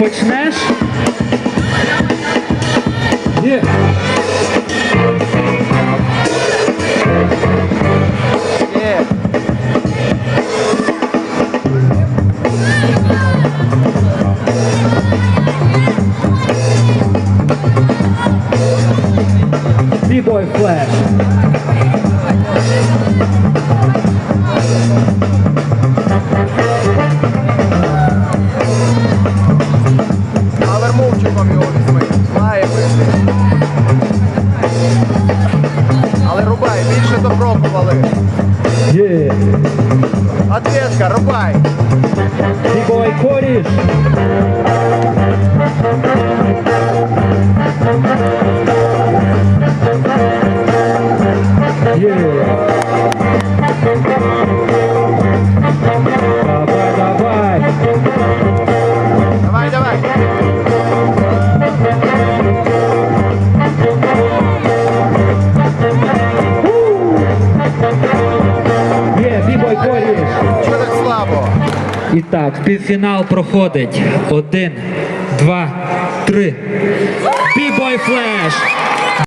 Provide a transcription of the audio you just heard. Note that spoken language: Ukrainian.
Foot smash. Yeah. Yeah. B-boy flash. Але його візьми. Має вийти. Але рубай, більше допробували. Є. Ответка, рубай. B-Boy Коріш. Є. І так, півфінал проходить. Один, два, три. Бібой флеш!